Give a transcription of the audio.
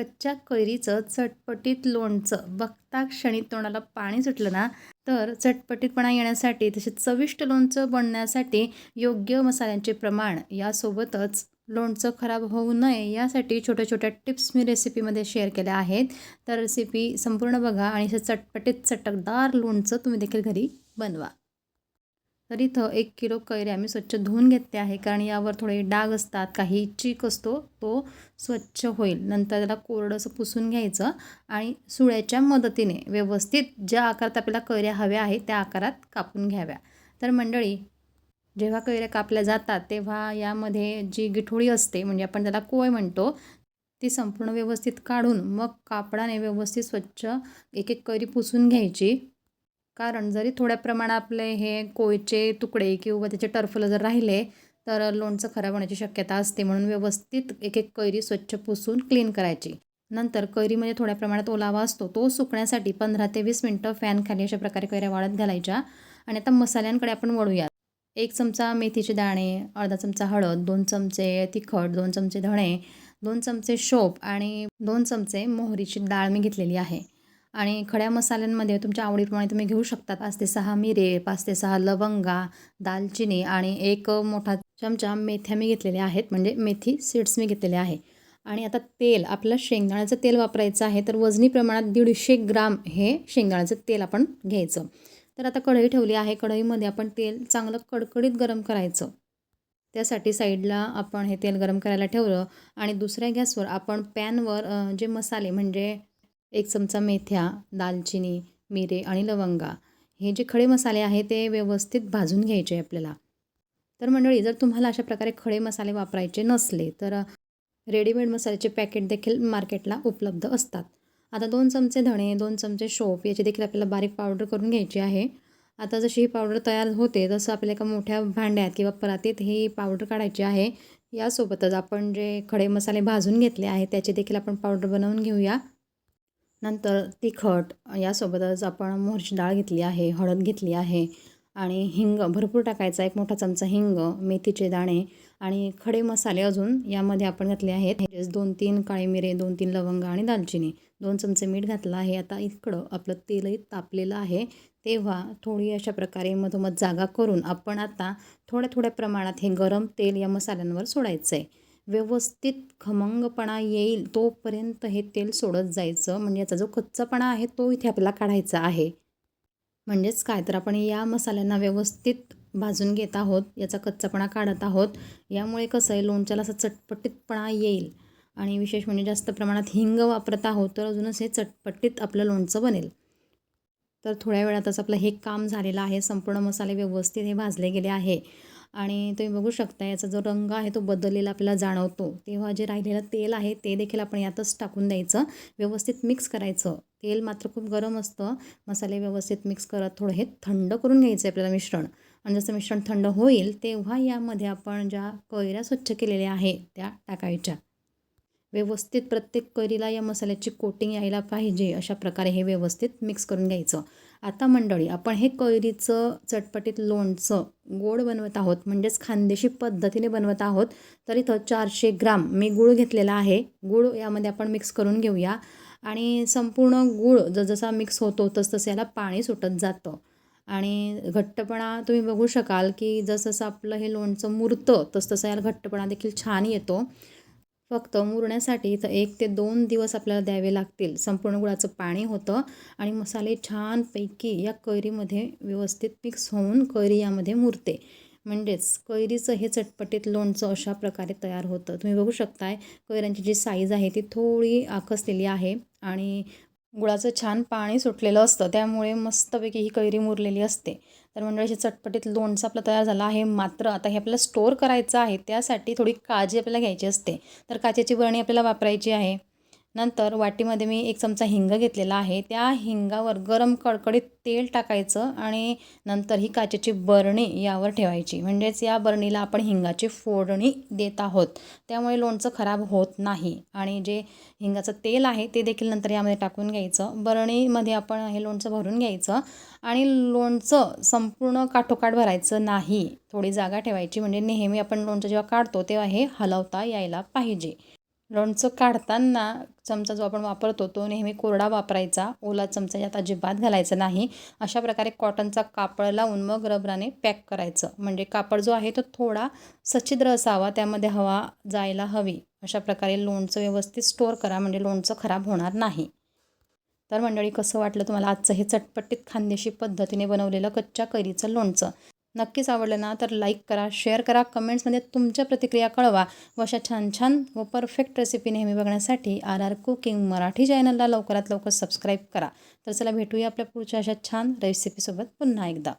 कच्च्या कैरीचं चटपटीत लोणचं. बघता क्षणी तोंडाला पाणी सुटलं ना तर चटपटीतपणा येण्यासाठी तसेच चविष्ट लोणचं बनण्यासाठी योग्य मसाल्यांचे प्रमाण यासोबतच लोणचं खराब होऊ नये यासाठी छोट्या छोट्या टिप्स मी रेसिपीमध्ये शेअर केल्या आहेत. तर रेसिपी संपूर्ण बघा आणि हे चटपटीत चटकदार लोणचं तुम्ही देखील घरी बनवा. तर इथं एक किलो कैऱ्या मी स्वच्छ धुवून घेतले आहे. कारण यावर थोडे डाग असतात काही चीक असतो तो स्वच्छ होईल. नंतर त्याला कोरडं असं पुसून घ्यायचं आणि सुळ्याच्या मदतीने व्यवस्थित ज्या आकारात आपल्याला कैऱ्या हव्या आहेत त्या आकारात कापून घ्याव्या. तर मंडळी जेव्हा कैऱ्या कापल्या जातात तेव्हा यामध्ये जी गिठोळी असते म्हणजे आपण त्याला कोय म्हणतो ती संपूर्ण व्यवस्थित काढून मग कापडाने व्यवस्थित स्वच्छ एक एक कैरी पुसून घ्यायची. कारण जरी थोड्या प्रमाणात आपले हे कोयचे तुकडे किंवा त्याचे टर्फलं जर राहिले तर लोणचं खराब होण्याची शक्यता असते म्हणून व्यवस्थित एक एक कैरी स्वच्छ पुसून क्लीन करायची. नंतर कैरीमध्ये म्हणजे थोड्या प्रमाणात ओलावा असतो. तो सुकण्यासाठी पंधरा ते वीस मिनटं फॅन खाली अशा प्रकारे कैऱ्या वाळत घालायच्या आणि आता मसाल्यांकडे आपण वळूयात. एक चमचा मेथीचे दाणे अर्धा चमचा हळद दोन चमचे तिखट दोन चमचे धणे दोन चमचे शोप आणि दोन चमचे मोहरीची डाळ मी घेतलेली आहे. आणि खड्या मसाल्यांमध्ये तुमच्या आवडीप्रमाणे तुम्ही घेऊ शकता पाच ते सहा मिरे पाच ते सहा लवंगा दालचिनी आणि एक मोठा चमचा मेथ्या मी घेतलेल्या आहेत म्हणजे मेथी सीड्स मी घेतलेले आहे. आणि आता तेल आपलं शेंगदाण्याचं तेल वापरायचं आहे तर वजनी प्रमाणात दीडशे ग्राम हे शेंगदाण्याचं तेल आपण घ्यायचं. तर आता कढई ठेवली आहे कढईमध्ये आपण तेल चांगलं कडकडीत गरम करायचं. त्यासाठी साईडला आपण हे तेल गरम करायला ठेवलं आणि दुसऱ्या गॅसवर आपण पॅनवर जे मसाले म्हणजे एक चमचा मेथ्या दालचिनी मिरे आणि लवंगा. हे जे खडे मसाले आहे ते व्यवस्थित भाजून घ्यायचे आपल्याला. तर मंडळी जर तुम्हाला अशा प्रकारे खडे मसाले वापरायचे नसले तर रेडीमेड मसाल्याचे पॅकेट देखील मार्केटला उपलब्ध असतात. आता दोन चमचे धणे दोन चमचे शोप याची देखील आपल्याला बारीक पावडर करून घ्यायची आहे. आता जशी ही पावडर तयार होते तसं आपल्या एका मोठ्या भांड्यात किंवा परातीत ही पावडर काढायची आहे. यासोबतच आपण जे खडे मसाले भाजून घेतले आहे त्याचे देखील आपण पावडर बनवून घेऊया. नंतर तिखट यासोबतच आपण मोहरीची डाळ घेतली आहे हळद घेतली आहे आणि हिंग भरपूर टाकायचा एक मोठा चमचा हिंग मेथीचे दाणे आणि खडे मसाले अजून यामध्ये आपण घातले आहेत. दोन तीन काळी मिरे दोन तीन लवंग आणि दालचिनी. दोन चमचे मीठ घातलं आहे. आता इकडं आपलं तेलही तापलेलं आहे. तेव्हा थोडी अशा प्रकारे मधोमध जागा करून आपण आता थोड्या थोड्या प्रमाणात हे गरम तेल या मसाल्यांवर सोडायचं आहे व्यवस्थित खमंगपणा येईल तोपर्यंत हे तेल सोडत जायचं. म्हणजे याचा जो कच्चापणा आहे तो इथे आपल्याला काढायचा आहे. म्हणजेच काय? तर आपण या मसाल्यांना व्यवस्थित भाजून घेत आहोत. याचा कच्चापणा काढत आहोत. यामुळे कसं आहे? लोणच्याला असा चटपटीतपणा येईल. आणि विशेष म्हणजे जास्त प्रमाणात हिंग वापरत आहोत तर अजूनच हे चटपटीत आपलं लोणचं बनेल. तर थोड्या वेळातच आपलं हे काम झालेलं आहे. संपूर्ण मसाले व्यवस्थित हे भाजले गेले आहे. आणि तुम्ही बघू शकता याचा जो रंग आहे तो बदललेला आपल्याला जाणवतो. तेव्हा जे राहिलेलं तेल आहे ते देखील आपण यातच टाकून द्यायचं. व्यवस्थित मिक्स करायचं. तेल मात्र खूप गरम असतं. मसाले व्यवस्थित मिक्स करत थोडं हे थंड करून घ्यायचं आहे आपल्याला मिश्रण. आणि जसं मिश्रण थंड होईल तेव्हा यामध्ये आपण ज्या कैऱ्या स्वच्छ केलेल्या आहे त्या टाकायच्या. व्यवस्थित प्रत्येक कैरीला या मसाल्याची कोटिंग यायला पाहिजे. अशा प्रकारे हे व्यवस्थित मिक्स करून घ्यायचं. आता मंडळी आपण हे कैरीचं चटपटीत लोणचं गोड बनवत आहोत म्हणजेच खानदेशी पद्धतीने बनवत आहोत तर इथं चारशे ग्राम मी गूळ घेतलेला आहे. गूळ यामध्ये आपण मिक्स करून घेऊया. आणि संपूर्ण गूळ जसजसा मिक्स होतो तसतसं याला पाणी सुटत जातं. आणि घट्टपणा तुम्ही बघू शकाल की जसं आपलं हे लोणचं मुरतं तसतसं याला घट्टपणा देखील छान येतो. फक्त मुरण्यासाठी इथं एक ते दोन दिवस आपल्याला द्यावे लागतील. संपूर्ण गुळाचं पाणी होतं आणि मसाले छानपैकी या कैरीमध्ये व्यवस्थित मिक्स होऊन कैरी यामध्ये मुरते. म्हणजेच कैरीचं हे चटपटीत लोणचं अशा प्रकारे तयार होतं. तुम्ही बघू शकताय कैऱ्यांची जी साईज आहे ती थोडी आकसलेली आहे आणि गुळाचं छान पाणी सुटलेलं असतं. त्यामुळे मस्तपैकी ही कैरी मुरलेली असते. तर मंडळीचे चटपटीत लोणचं आपलं तयार झालं आहे. मात्र आता हे आपल्याला स्टोअर करायचं आहे त्यासाठी थोडी काळजी आपल्याला घ्यायची असते. तर काचेची बरणी आपल्याला वापरायची आहे. नंतर वाटीमध्ये मी एक चमचा हिंग घेतलेला आहे. त्या हिंगावर गरम कडकडीत तेल टाकायचं आणि नंतर ही काचेची बरणी यावर ठेवायची. म्हणजेच या बरणीला आपण हिंगाची फोडणी देत आहोत. त्यामुळे लोणचं खराब होत नाही आणि जे हिंगाचं तेल आहे ते देखील नंतर यामध्ये टाकून घ्यायचं. बरणीमध्ये आपण हे लोणचं भरून घ्यायचं आणि लोणचं संपूर्ण काठोकाठ भरायचं नाही. थोडी जागा ठेवायची. म्हणजे नेहमी आपण लोणचं जेव्हा काढतो तेव्हा हे हलवता यायला पाहिजे. लोणचं काढताना चमचा जो आपण वापरतो तो नेहमी कोरडा वापरायचा. ओला चमचा यात अजिबात घालायचा नाही. अशा प्रकारे कॉटनचा कापड लावून मग रबराने पॅक करायचं. म्हणजे कापड जो आहे तो थोडा सच्छिद्र असावा त्यामध्ये हवा जायला हवी. अशा प्रकारे लोणचं व्यवस्थित स्टोअर करा म्हणजे लोणचं खराब होणार नाही. तर मंडळी कसं वाटलं तुम्हाला आजचं हे चटपटीत खानदेशी पद्धतीने बनवलेलं कच्च्या कैरीचं लोणचं? नक्कीच आवडलं ना तर लाईक करा शेअर करा कमेंट्समध्ये तुमच्या प्रतिक्रिया कळवा. व अशा छान छान व परफेक्ट रेसिपी नेहमी बघण्यासाठी आर आर कुकिंग मराठी चॅनलला लवकरात लवकर सबस्क्राईब करा. तर चला भेटूया आपल्या पुढच्या अशा छान रेसिपीसोबत पुन्हा एकदा.